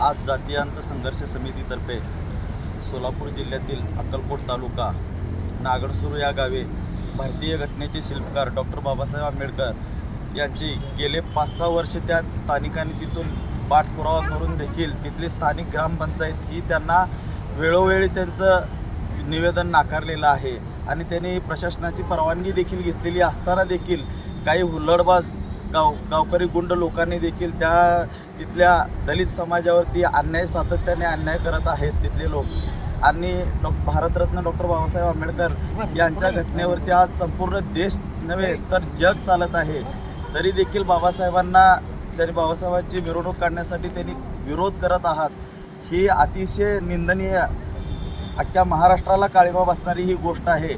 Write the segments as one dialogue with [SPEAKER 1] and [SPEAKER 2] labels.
[SPEAKER 1] आज जातीयांत संघर्ष समितीतर्फे सोलापूर जिल्ह्यातील अक्कलकोट तालुका नागडसूर या गावे भारतीय घटनेचे शिल्पकार डॉक्टर बाबासाहेब आंबेडकर यांची गेले पाच सहा वर्ष त्या स्थानिकांनी तिथून पाठपुरावा करून देखील तिथली स्थानिक ग्रामपंचायत ही त्यांना वेळोवेळी त्यांचं निवेदन नाकारलेलं आहे. आणि त्यांनी प्रशासनाची परवानगी देखील घेतलेली असताना देखील काही हुल्लडबाज गाव गावकरी गुंड लोकांनी देखील त्या तिथल्या दलित समाजावरती अन्याय सातत्याने अन्याय करत आहेत तिथले लोक. आणि डॉ भारतरत्न डॉक्टर बाबासाहेब आंबेडकर यांच्या घटनेवरती आज संपूर्ण देश नव्हे तर जग चालत आहे. तरी देखील बाबासाहेबांना त्यांनी बाबासाहेबांची मिरवणूक काढण्यासाठी त्यांनी विरोध करत आहात. ही अतिशय निंदनीय अख्ख्या महाराष्ट्राला काळीमा बसणारी ही गोष्ट आहे.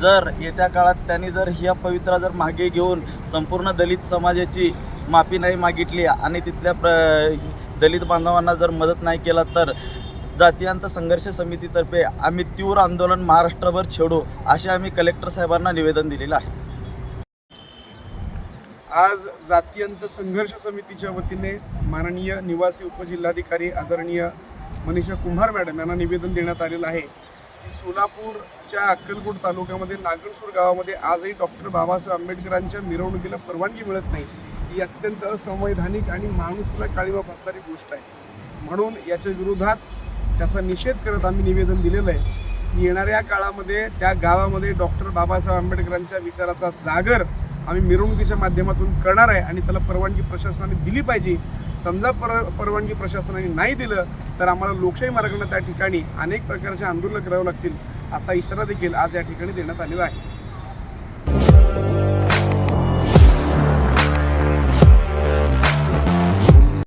[SPEAKER 1] जर येत्या काळात त्यांनी जर ह्या पवित्रा जर मागे घेऊन संपूर्ण दलित समाजाची माफी नाही मागितली आणि तिथल्या प्र दलित बांधवांना जर मदत नाही केला तर जातीयांत संघर्ष समितीतर्फे आम्ही तीव्र आंदोलन महाराष्ट्रभर छेडू असे आम्ही कलेक्टर साहेबांना निवेदन दिलेलं आहे.
[SPEAKER 2] आज जातीयंत संघर्ष समितीच्या वतीने माननीय निवासी उपजिल्हाधिकारी आदरणीय मनीषा कुंभार मॅडम यांना निवेदन देण्यात आलेलं आहे की सोलापूरच्या अक्कलकोट तालुक्यामध्ये नागणसूर गावामध्ये आजही डॉक्टर बाबासाहेब आंबेडकरांच्या मिरवणुकीला परवानगी मिळत नाही. ही अत्यंत असंवैधानिक आणि माणूसला काळीमा फसणारी गोष्ट आहे. म्हणून याच्या विरोधात त्याचा निषेध करत आम्ही निवेदन दिलेलं आहे की येणाऱ्या काळामध्ये त्या गावामध्ये डॉक्टर बाबासाहेब आंबेडकरांच्या विचाराचा जागर आम्ही मिरवणुकीच्या माध्यमातून करणार आहे आणि त्याला परवानगी प्रशासनाने दिली पाहिजे. समजा पर परवानगी प्रशासनाने नाही दिलं तर आम्हाला लोकशाही मार्गाने त्या ठिकाणी अनेक प्रकारचे आंदोलनं करावं लागतील असा इशारा देखील आज या ठिकाणी देण्यात आलेला आहे.